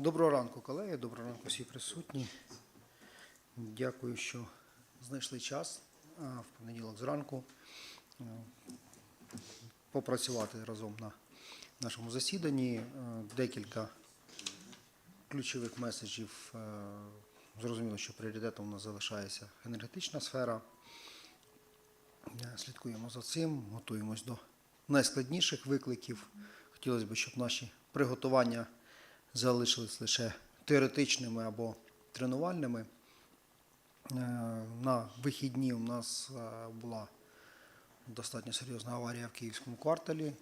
Доброго ранку, колеги, доброго ранку всі присутні. Дякую, що знайшли час в понеділок зранку попрацювати разом на нашому засіданні. Декілька ключових меседжів. Зрозуміло, що пріоритетом у нас залишається енергетична сфера. Е, Слідкуємо за цим, готуємось до найскладніших викликів. Хотілося б, щоб наші приготування залишились лише теоретичними або тренувальними. Е, На вихідні у нас е, була достатньо серйозна аварія в київському кварталі.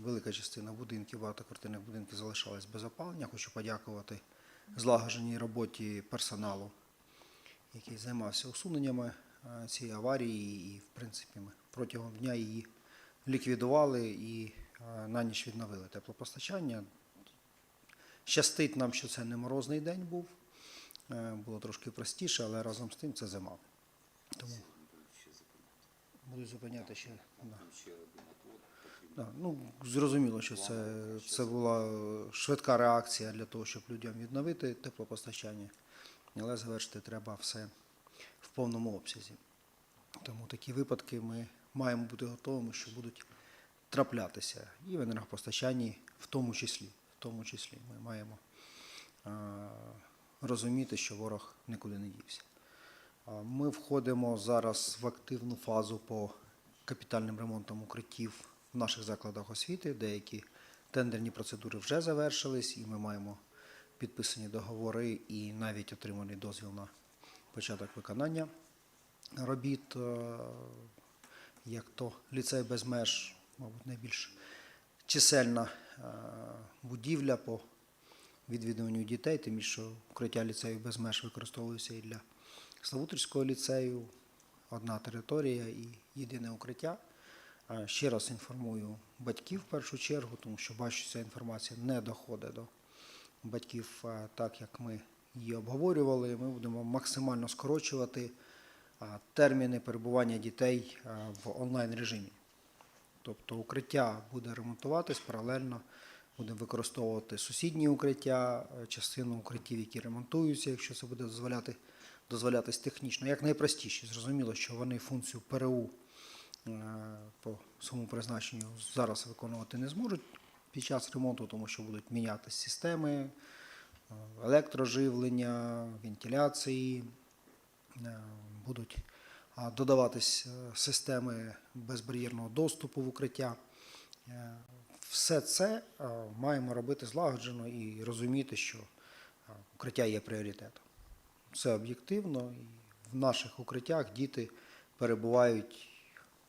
Велика частина будинків, багатоквартирних будинків залишалась без опалення. Хочу подякувати злагодженій роботі персоналу, який займався усуненнями е, цієї аварії, і, в принципі, ми протягом дня її ліквідували і на ніч відновили теплопостачання. Щастить нам, що це не морозний день був. Е, Було трошки простіше, але разом з тим це зима. Тому буду зупиняти ще. Да. Да, ну, зрозуміло, що це, це була швидка реакція для того, щоб людям відновити теплопостачання, але завершити треба все в повному обсязі. Тому такі випадки ми маємо бути готовими, що будуть траплятися і в енергопостачанні, в тому числі. Тому числі ми маємо розуміти, що ворог нікуди не дівся. Ми входимо зараз в активну фазу по капітальним ремонтам укриттів в наших закладах освіти. Деякі тендерні процедури вже завершились, і ми маємо підписані договори і навіть отриманий дозвіл на початок виконання робіт. Як то ліцей без меж, мабуть, найбільш чисельна будівля по відвідуванню дітей, тим що укриття ліцею без меж використовується і для Славутицького ліцею, одна територія і єдине укриття. Ще раз інформую батьків в першу чергу, тому що бачу, ця інформація не доходить до батьків так, як ми її обговорювали. Ми будемо максимально скорочувати терміни перебування дітей в онлайн режимі. Тобто укриття буде ремонтуватись паралельно, будемо використовувати сусідні укриття, е, частину укриттів, які ремонтуються, якщо це буде дозволяти, дозволятись технічно. Як найпростіше, зрозуміло, що вони функцію ПРУ е, по своєму призначенню зараз виконувати не зможуть під час ремонту, тому що будуть мінятися системи е, електроживлення, вентиляції, будуть додаватись системи безбар'єрного доступу в укриття. Все це е, маємо робити злагоджено і розуміти, що е, укриття є пріоритетом. Це об'єктивно, і в наших укриттях діти перебувають,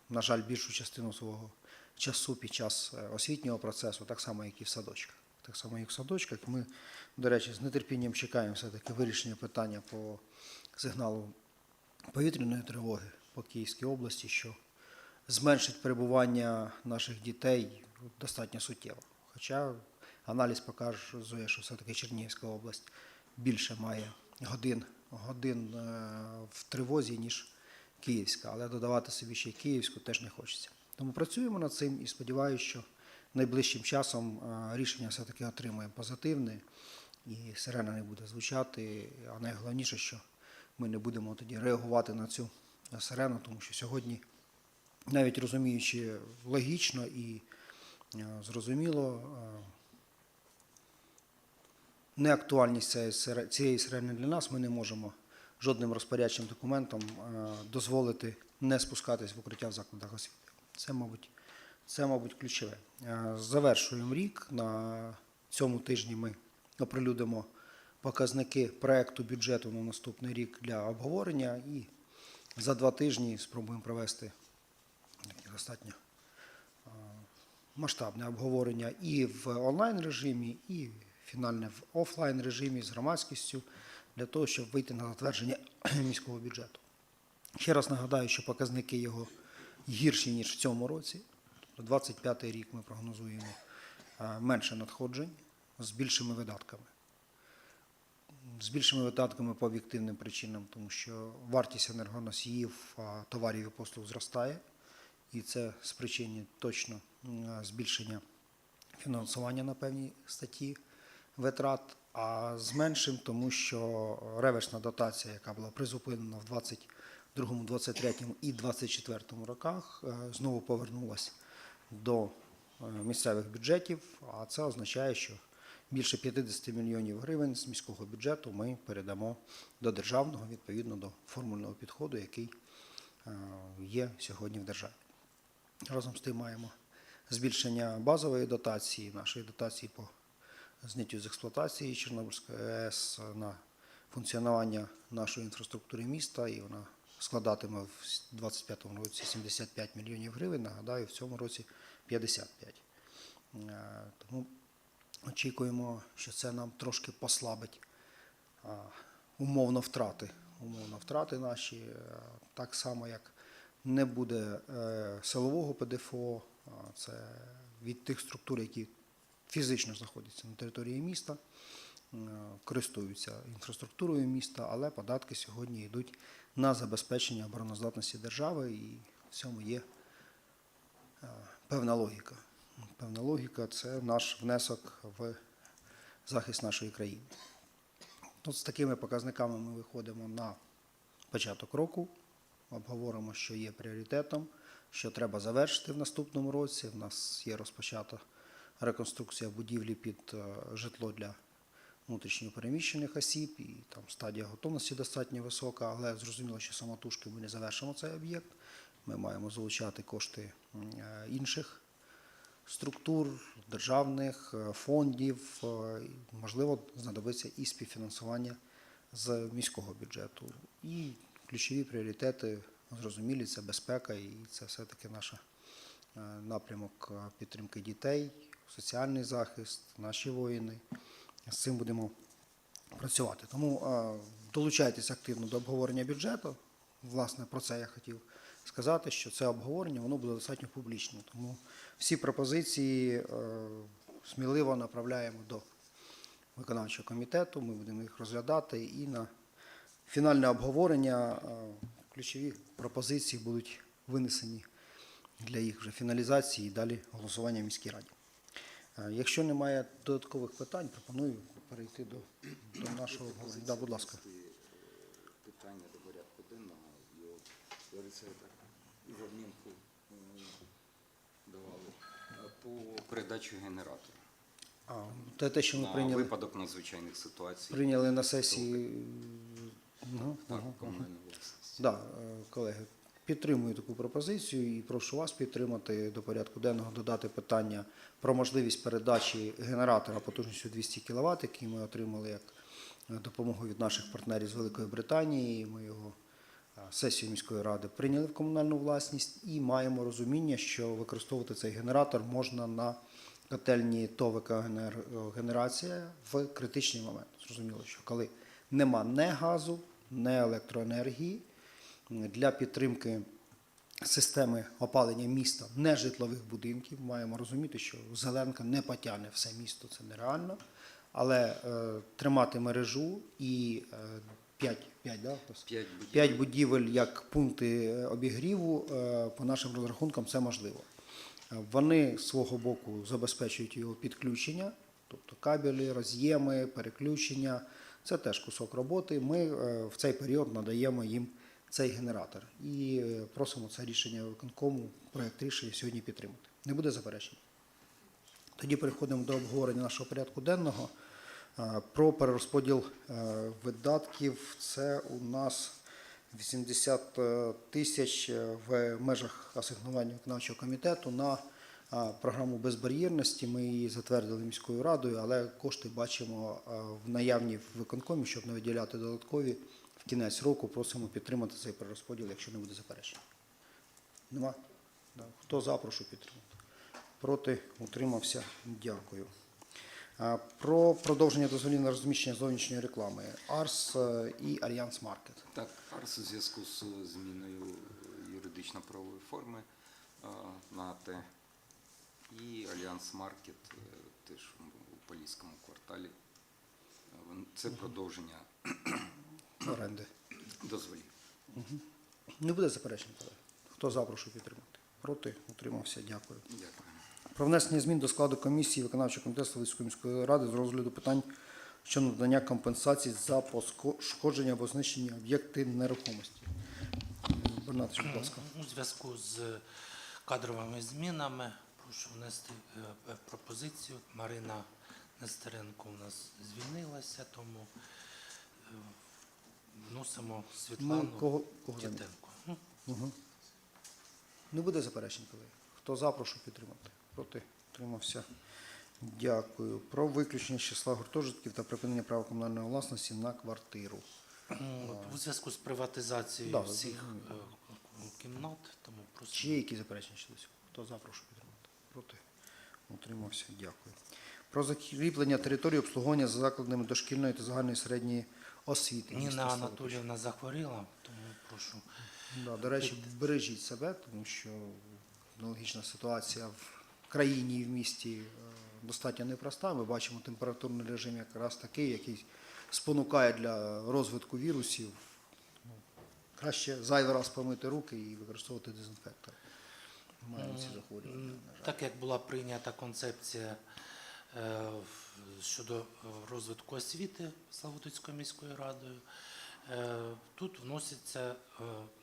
на жаль, більшу частину свого часу під час е, освітнього процесу, так само, як і в садочках. Так само, як в садочках. Ми, до речі, з нетерпінням чекаємо все-таки вирішення питання по сигналу повітряної тривоги по Київській області, що зменшить перебування наших дітей достатньо суттєво. Хоча аналіз показує, що все-таки Чернігівська область більше має годин, годин е, в тривозі, ніж Київська, але додавати собі ще й Київську теж не хочеться. Тому працюємо над цим і сподіваюся, що найближчим часом е, рішення все-таки отримаємо позитивне і сирена не буде звучати. А найголовніше, що ми не будемо тоді реагувати на цю сирену, тому що сьогодні, навіть розуміючи логічно і зрозуміло, е, неактуальність цієї сирени для нас, ми не можемо жодним розпорядчим документом е, дозволити не спускатись в укриття в закладах освіти. Це, мабуть, це, мабуть, ключове. Е, Завершуємо рік. На цьому тижні ми оприлюдимо показники проекту бюджету на наступний рік для обговорення і за два тижні спробуємо провести достатньо е, масштабне обговорення і в онлайн режимі, і фінальне в офлайн режимі з громадськістю для того, щоб вийти на затвердження міського бюджету. Ще раз нагадаю, що показники його гірші, ніж в цьому році. Тобто 25-й рік ми прогнозуємо е, менше надходжень з більшими видатками. З більшими видатками по об'єктивним причинам, тому що вартість енергоносіїв, товарів і послуг зростає, і це спричинить точно збільшення фінансування на певні статті витрат, а зменшимо, тому що реверсна дотація, яка була призупинена в 22, 23 і 24 роках, е, знову повернулася до е, місцевих бюджетів, а це означає, що більше 50 мільйонів гривень з міського бюджету ми передамо до державного відповідно до формульного підходу, який е, є сьогодні в державі. Разом з тим маємо збільшення базової дотації, нашої дотації по зняттю з експлуатації Чорнобильської АЕС на функціонування нашої інфраструктури міста, і вона складатиме в 2025 році 75 мільйонів гривень. Нагадаю, в цьому році 55. Е, Тому очікуємо, що це нам трошки послабить умовно втрати. Умовно втрати наші, е, так само як не буде е, силового ПДФО, це від тих структур, які фізично знаходяться на території міста, е, користуються інфраструктурою міста, але податки сьогодні йдуть на забезпечення обороноздатності держави, і в цьому є е, певна логіка. Певна логіка це наш внесок в захист нашої країни. От з такими показниками ми виходимо на початок року, обговоримо, що є пріоритетом, що треба завершити в наступному році. У нас є розпочата реконструкція будівлі під е, житло для внутрішньопереміщених осіб, і там стадія готовності достатньо висока, але зрозуміло, що самотужки ми не завершимо цей об'єкт. Ми маємо залучати кошти е, інших структур, державних е, фондів, можливо, знадобиться і співфінансування з міського бюджету. І ключові пріоритети зрозумілі це безпека, і це все-таки наш напрямок е, підтримки дітей, соціальний захист, наші воїни. З цим будемо працювати. Тому е, долучайтесь активно до обговорення бюджету. Власне, про це я хотів сказати, що це обговорення воно буде достатньо публічним. Тому всі пропозиції е, сміливо направляємо до виконавчого комітету. Ми будемо їх розглядати і на фінальне обговорення е, ключові пропозиції будуть винесені для їх вже фіналізації і далі голосування в міській раді. Е, Якщо немає додаткових питань, пропоную перейти до, до нашого обговорення. Да, будь ласка. питання до порядку денного. Так, і м, давали по передачі генератора. А, те, те, що ми на прийняли, випадок надзвичайних ситуацій. прийняли на сесії. Ну, ага, ага. Да, е, колеги, підтримую таку пропозицію і прошу вас підтримати до порядку денного додати питання про можливість передачі генератора потужністю 200 кВт, який ми отримали як е, допомогу від наших партнерів з Великої Британії. Ми його е, сесію міської ради прийняли в комунальну власність і маємо розуміння, що використовувати цей генератор можна на котельні ТОВК генерація в критичний момент. Зрозуміло, що коли нема не газу, не електроенергії для підтримки системи опалення міста нежитлових будинків. Маємо розуміти, що Зеленка не потягне все місто, це нереально. Але е, тримати мережу і е, 5, 5, да, Хтось? П'ять будівель. П'ять будівель як пункти е, обігріву, е, по нашим розрахункам, це можливо. Е, Вони з свого боку забезпечують його підключення, тобто кабелі, роз'єми, переключення. Це теж кусок роботи. Ми е, в цей період надаємо їм цей генератор і е, просимо це рішення виконкому, проєкт рішення сьогодні підтримати. Не буде заперечень. Тоді переходимо до обговорення нашого порядку денного. Е, Про перерозподіл видатків. Це у нас 80 тисяч в межах асигнування виконавчого комітету на програму безбар'єрності. Ми її затвердили міською радою, але кошти бачимо в наявні в виконкомі, щоб не виділяти додаткові. В кінець року просимо підтримати цей перерозподіл, якщо не буде заперечень. Нема? Хто за, прошу підтримати. Проти, утримався. Дякую. Про продовження дозволів на розміщення зовнішньої реклами. Арс е, і Альянс Маркет. Так, АРС у зв'язку з зміною юридично-правової форми е, на АТ і Альянс Маркет е, теж у Поліському кварталі. Е, Це продовження Оренди. дозволів. Не буде заперечень, колеги. Хто за, прошу підтримати. Проти, утримався. Дякую. Дякую. Про внесення змін до складу комісії виконавчого комітету Славутської міської ради з розгляду питань щодо надання компенсацій за пошкодження або знищення об'єкти нерухомості. Бернатович, будь ласка. У зв'язку з кадровими змінами прошу внести е, е, пропозицію. Марина Нестеренко у нас звільнилася, тому е, вносимо Ми Світлану кого, кого. Ну, Угу. Не буде заперечень, колеги. Хто за, прошу підтримати. Проти утримався. Дякую. Про виключення з числа гуртожитків та припинення права комунальної власності на квартиру. ну, У зв'язку з приватизацією Да, всіх кімнат, тому Чи є якісь заперечення щодо цього? Хто за, прошу підтримати. Проти утримався. Дякую. Про закріплення території обслуговування за закладами дошкільної та загальної середньої освіти. Ніна. Анатоліївна захворіла, тому прошу. Да, до речі, бережіть себе, тому що аналогічна ситуація в країні і в місті е, достатньо непроста. Ми бачимо температурний режим якраз такий, який спонукає для розвитку вірусів. Ну, Краще зайвий раз помити руки і використовувати дезінфектор. Маємо ці захворювання. на жаль. Так як була прийнята концепція е, щодо е, розвитку освіти Славутицькою міською радою, е, тут вносяться,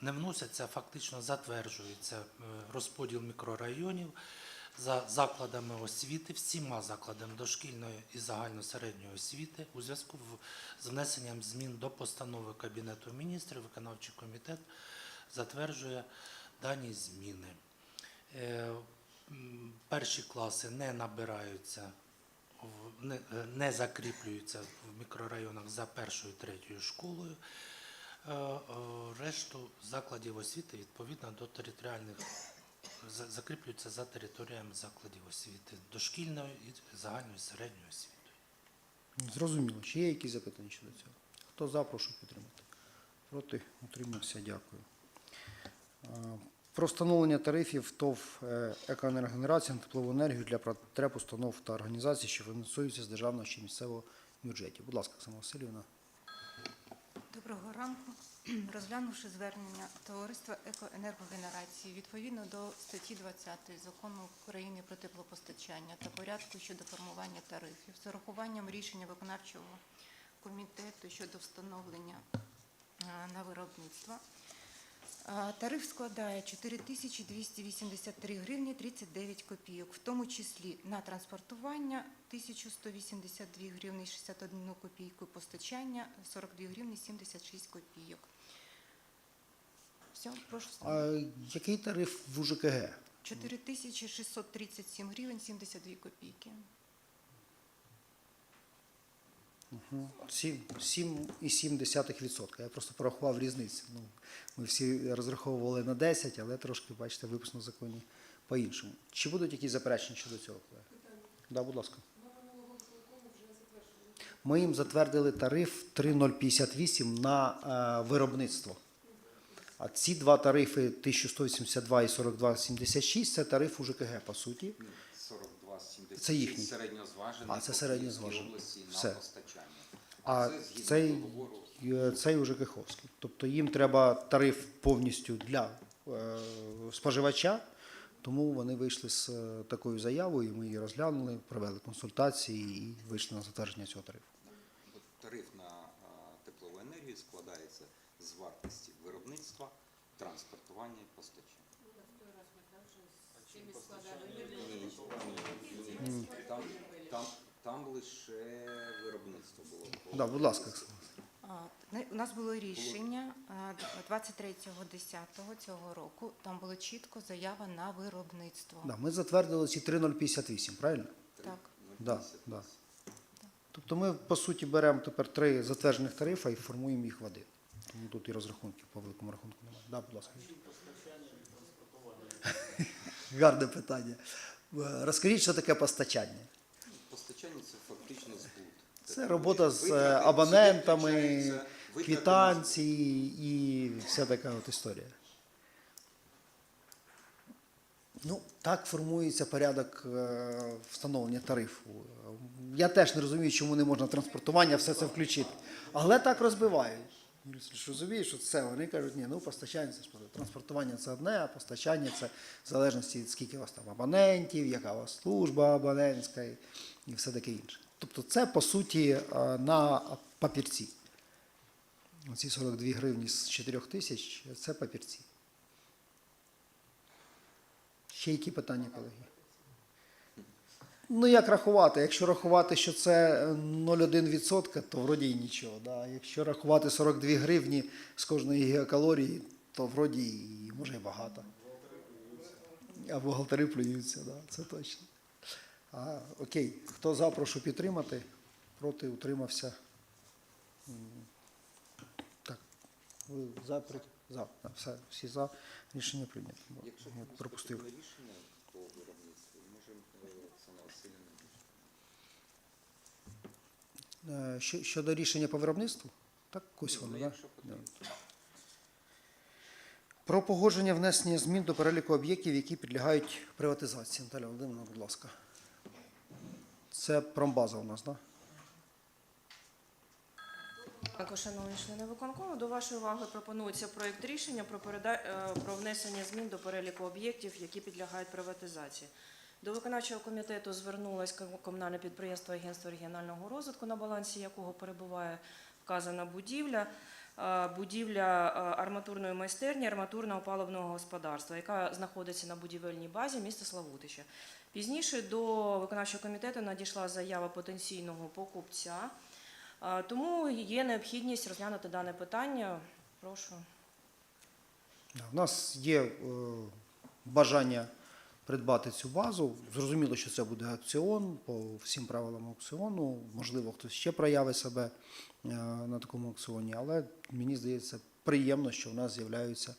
не вносяться, а фактично затверджується розподіл мікрорайонів за закладами освіти, всіма закладами дошкільної і загальносередньої освіти у зв'язку з внесенням змін до постанови Кабінету міністрів, виконавчий комітет затверджує дані зміни. Е, Перші класи не набираються, не, е, закріплюються в мікрорайонах за першою третьою школою. Е, Решту закладів освіти відповідно до територіальних закріплюються за територіями закладів освіти дошкільної і загальної середньої освіти. Зрозуміло. Чи є якісь запитання щодо цього? Хто за, прошу підтримати. Проти утримався. Дякую. Про встановлення тарифів ТОВ е, «Екоенергогенерація» на теплову енергію для потреб установ та організацій, що фінансуються з державного чи місцевого бюджетів. Будь ласка, Оксана Васильівна. Доброго ранку. Розглянувши звернення товариства екоенергогенерації відповідно до статті 20 закону України про теплопостачання та порядку щодо формування тарифів з урахуванням рішення виконавчого комітету щодо встановлення е, на виробництво. Тариф складає 4283 гривні 39 копійок, в тому числі на транспортування 1182 гривні 61 копійку, постачання 42 гривні 76 копійок. Все, прошу. А який тариф в УЖКГ? 4637 гривень 72 копійки. 7,7%. Я просто порахував різницю. Ну, ми всі розраховували на 10, але трошки, бачите, виписано в законі по-іншому. Чи будуть якісь заперечення щодо цього? колеги? Да, будь ласка. Ми їм затвердили тариф 3,058 на е, виробництво. А ці два тарифи 1182 і 42,76 це тариф УЖКГ, по суті. 42,76 Це їхній. середньозважений А, це середньозважений. Все. А це цей, е, цей уже Каховський. Тобто їм треба тариф повністю для е, споживача, тому вони вийшли з е, такою заявою, ми її розглянули, провели консультації і вийшли на затвердження цього тарифу. Тариф на теплову енергію складається з вартості виробництва, транспортування і постачання. Ні. Там, там, там лише виробництво було. Да, будь ласка. Оксана. А, не- У нас було рішення а, 23.10 цього року. Там було чітко заява на виробництво. Да, ми затвердили ці 3,058, правильно? Так. Да, да. Тобто ми, по суті, беремо тепер три затверджених тарифи і формуємо їх в один. Тому тут і розрахунків по великому рахунку немає. Да, будь ласка. Гарне питання. Е, Розкажіть, що таке постачання? Постачання це фактично збут. Це робота з е, абонентами, квитанції і вся така от історія. Ну, так формується порядок е, встановлення тарифу. Я теж не розумію, чому не можна транспортування все це включити. Але так розбивають. Юрій Васильович розуміє, що це вони кажуть, ні, ну постачання це транспортування це одне, а постачання це в залежності від скільки у вас там абонентів, яка у вас служба абонентська і, і все таке інше. Тобто це по суті е, на папірці. Оці 42 гривні з 4 тисяч це папірці. Ще які питання, колеги? Ну, як рахувати? Якщо рахувати, що це е, 0,1%, то вроді і нічого. Да? Якщо рахувати 42 гривні з кожної гігакалорії, то вроді і може і багато. А бухгалтери плюються, да, це точно. А, окей, хто за, прошу підтримати. Проти утримався. Так, ви за, проти? За. Все, всі за. Рішення прийнято. Якщо пропустив. рішення по виробництву, можемо е, Оксана Васильівна. Е, що- Щодо рішення по виробництву? Так, ось воно, Ну, да? Про погодження внесення змін до переліку об'єктів, які підлягають приватизації. Наталя Володимирівна, будь ласка. Це промбаза у нас, так? Також, шановні члени виконкому, до вашої уваги пропонується проєкт рішення про, переда... е, про внесення змін до переліку об'єктів, які підлягають приватизації. До виконавчого комітету звернулось комунальне підприємство Агентство регіонального розвитку, на балансі якого перебуває вказана будівля. Будівля арматурної майстерні арматурного паливного господарства, яка знаходиться на будівельній базі міста Славутича. Пізніше до виконавчого комітету надійшла заява потенційного покупця. Тому є необхідність розглянути дане питання. Прошу. У нас є е, бажання придбати цю базу. Зрозуміло, що це буде аукціон по всім правилам аукціону. Можливо, хтось ще проявить себе е, на такому аукціоні, але мені здається приємно, що в нас з'являються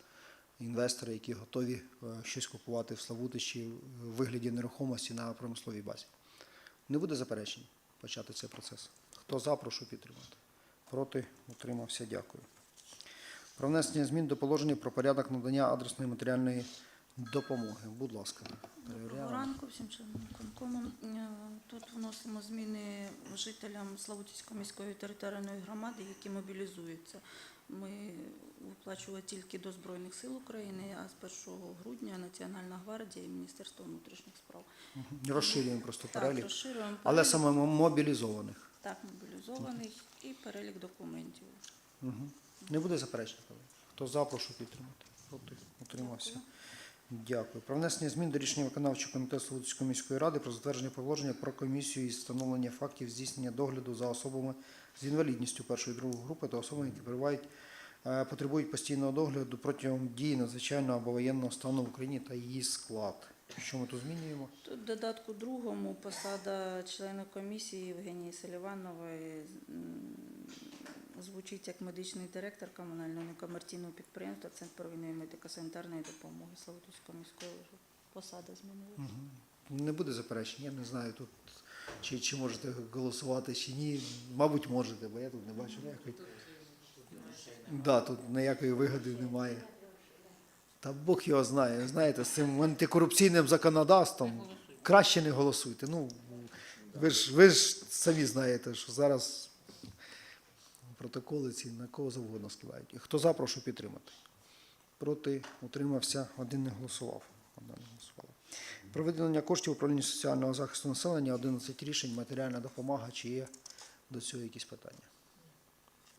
інвестори, які готові е, щось купувати в Славутичі в вигляді нерухомості на промисловій базі. Не буде заперечень почати цей процес. Хто за, прошу підтримати. Проти, утримався, дякую. Про внесення змін до положення про порядок надання адресної матеріальної допомоги. Будь ласка. Доброго ранку всім членам виконкому. Е, Тут вносимо зміни жителям Славутської міської територіальної громади, які мобілізуються. Ми виплачували тільки до Збройних сил України, а з 1 грудня Національна гвардія і Міністерство внутрішніх справ. Розширюємо просто Так, перелік. розширюємо Але саме мобілізованих. так мобілізованих і перелік документів. Мгм. Не буде заперечень. Хто за, прошу підтримати. Проти, утримався. Дякую. Про внесення змін до рішення виконавчого комітету Славутської міської ради про затвердження положення про комісію із встановлення фактів здійснення догляду за особами з інвалідністю першої і другої групи та особами, які перебувають, е, потребують постійного догляду протягом дії надзвичайного або воєнного стану в Україні та її склад. Що ми тут змінюємо? Тут в додатку другому посада члена комісії Євгенії Селіванової звучить як медичний директор комунального некомерційного підприємства Центр первинної медико-санітарної допомоги Славутської міської посада змінилася. Не буде заперечень, я не знаю тут, чи, чи можете голосувати, чи ні. Мабуть, можете, бо я тут не бачу ніякої. Да, тут ніякої вигоди немає. Та Бог його знає. Знаєте, з цим антикорупційним законодавством краще не голосуйте. Ну, ви ж, ви ж самі знаєте, що зараз протоколи ці на кого завгодно складають. І Хто за, прошу підтримати. Проти утримався, один не голосував. Одна не голосувала. Про виділення коштів управління соціального захисту населення 11 рішень, матеріальна допомога. Чи є до цього якісь питання?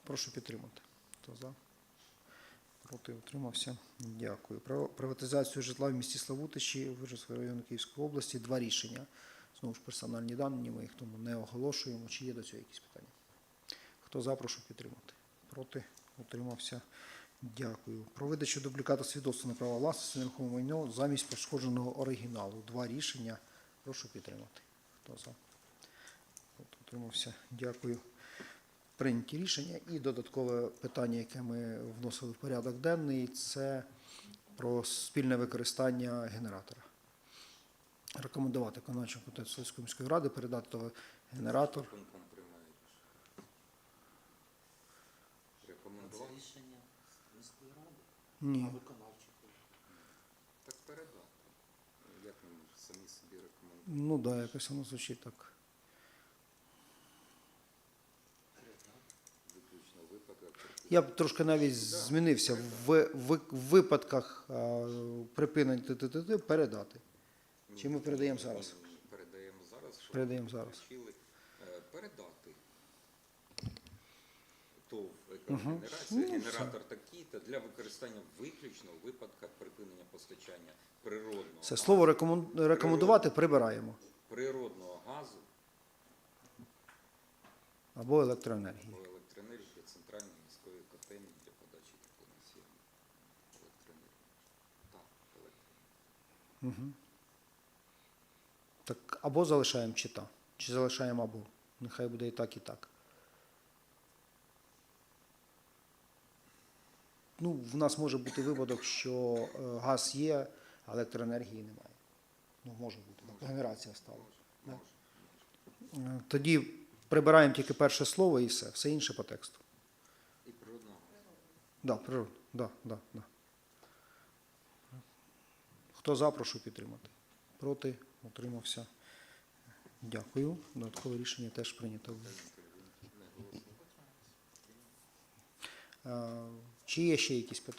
Прошу підтримати. Хто за? Проти утримався. Дякую. Про приватизацію житла в місті Славутичі Вижницького району Київської області. Два рішення. Знову ж персональні дані, ми їх тому не оголошуємо. Чи є до цього якісь питання? Хто за, прошу підтримати. Проти утримався. Дякую. Про видачу дубліката свідоцтва на право власності на майно замість пошкодженого оригіналу. Два рішення. Прошу підтримати. Хто за? Проти утримався. Дякую. Прийняті рішення. І додаткове питання, яке ми вносили в порядок денний, це про спільне використання генератора. Рекомендувати виконавчому комітету Сільської міської ради передати генератор. Виконком приймає рішення. Рекомендувати. рішення міської Ні. виконавчої. Так передати. Як ми самі собі рекомендуємо? Ну так, да, якось воно звучить так. Я б трошки навіть змінився. В, в, в випадках а, припинення ТТТ передати. Чи ми передаємо зараз? Передаємо зараз, щоб Передаємо зараз. е, передати. ТОВ екогенерація, Ну, генератор такий-то для використання виключно у випадках припинення постачання природного, Це слово рекомен- рекомендувати прибираємо. природного газу Або електроенергії. або електроенергії для центральної міської котельні для подачі теплоносіям електроенергії. Так, електроенергії. Так або залишаємо чи та, чи залишаємо або. Нехай буде і так, і так. Ну, в нас може бути випадок, що е, газ є, а електроенергії немає. Ну, може бути. так, Генерація стала. Да. Е, Тоді прибираємо тільки перше слово і все, все інше по тексту. І природного. Да, природно. Да, да, да. Хто за, прошу підтримати. Проти, утримався. Дякую. Додаткове рішення теж прийнято. Чи є ще якісь питання?